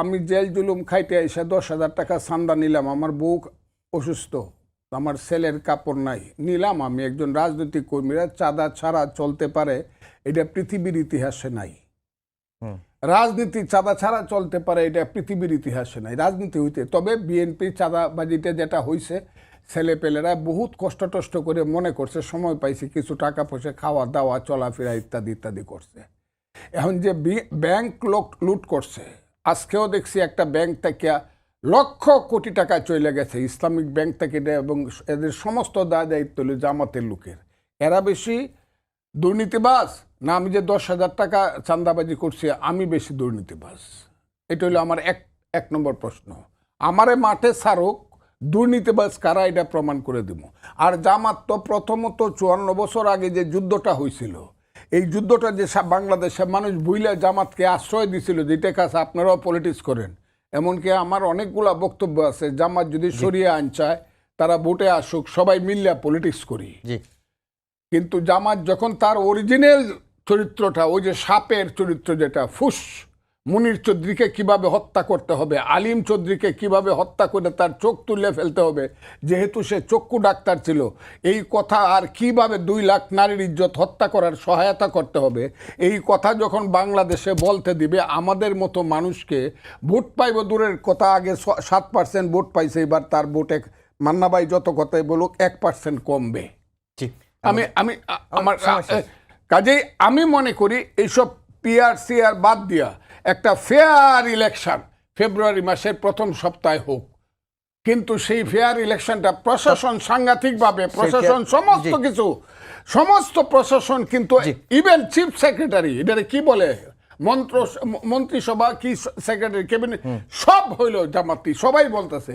আমি জেল জুলুম খাইতে এসে দশ হাজার টাকা চান্দা নিলাম আমার বউ অসুস্থ আমার ছেলের কাপড় নাই নিলাম আমি একজন রাজনৈতিক কর্মীরা চাঁদা ছাড়া চলতে পারে এটা পৃথিবীর ইতিহাসে নাই। রাজনীতি চাঁদা ছাড়া চলতে পারে এটা পৃথিবীর ইতিহাসে নাই রাজনীতি হইতে। তবে বিএনপি চাঁদাবাজিতে যেটা হইছে ছেলেপেলেরা বহুত কষ্ট টষ্ট করে মনে করছে সময় পাইছে কিছু টাকা পয়সা খাওয়া দাওয়া চলাফেরা ইত্যাদি ইত্যাদি করছে। এখন যে ব্যাংক লোক লুট করছে আজকেও দেখছি একটা ব্যাংক থেকে লক্ষ কোটি টাকা চলে গেছে, ইসলামিক ব্যাংক থেকে এবং এদের সমস্ত দায় দায়িত্ব হলো জামাতের লোকের। এরা বেশি দুর্নীতিবাজ না আমি যে দশ হাজার টাকা চান্দাবাজি করছি, আমি বেশি দুর্নীতিবাজ। এটা হলো আমার এক এক নম্বর প্রশ্ন। আমারে মাঠে সারক দুর্নীতিবাজ কারা এটা প্রমাণ করে দিব। আর জামাত তো প্রথমত চুয়ান্ন বছর আগে যে যুদ্ধটা হয়েছিল এই যুদ্ধটা যে বাংলাদেশের মানুষ বুইলা জামাতকে আশ্রয় দিছিল যেটা কাছে আপনারাও পলিটিক্স করেন। এমনকি আমার অনেকগুলা বক্তব্য আছে জামাত যদি সরিয়ে আন চায় তারা ভোটে আসুক সবাই মিল্লা পলিটিক্স করি। কিন্তু জামাত যখন তার অরিজিনাল চরিত্রটা ওই যে সাপের চরিত্র যেটা ফুস মুনির চৌধুরীকে কীভাবে হত্যা করতে হবে? আলিম চৌধুরীকে কীভাবে হত্যা করে তার চোখ তুলে ফেলতে হবে? যেহেতু সে চক্ষু ডাক্তার ছিল এই কথা আর কীভাবে দুই লাখ নারীর ইজ্জত হত্যা করার সহায়তা করতে হবে? এই কথা যখন বাংলাদেশে বলতে দিবে আমাদের মতো মানুষকে ভোট পাইব দূরের কথা আগে সাত পার্সেন্ট ভোট পাইছে এবার তার ভোটে মান্নাবাই যত কথাই বলুক এক পার্সেন্ট কমবে। আমি আমি আমার কাজেই আমি মনে করি এইসব পিআরসি আর বাদ দিয়া একটা ফেয়ার ইলেকশন ফেব্রুয়ারি মাসের প্রথম সপ্তাহে হোক। কিন্তু সেই ফেয়ার ইলেকশনটা প্রশাসন সাংঘাতিকভাবে প্রশাসন সমস্ত কিছু সমস্ত প্রশাসন কিন্তু ইভেন চিফ সেক্রেটারি এটা কি বলে? মন্ত্র মন্ত্রিসভা কি সেক্রেটারি ক্যাবিনেট সব হইল জামাতি সবাই বলতেছে।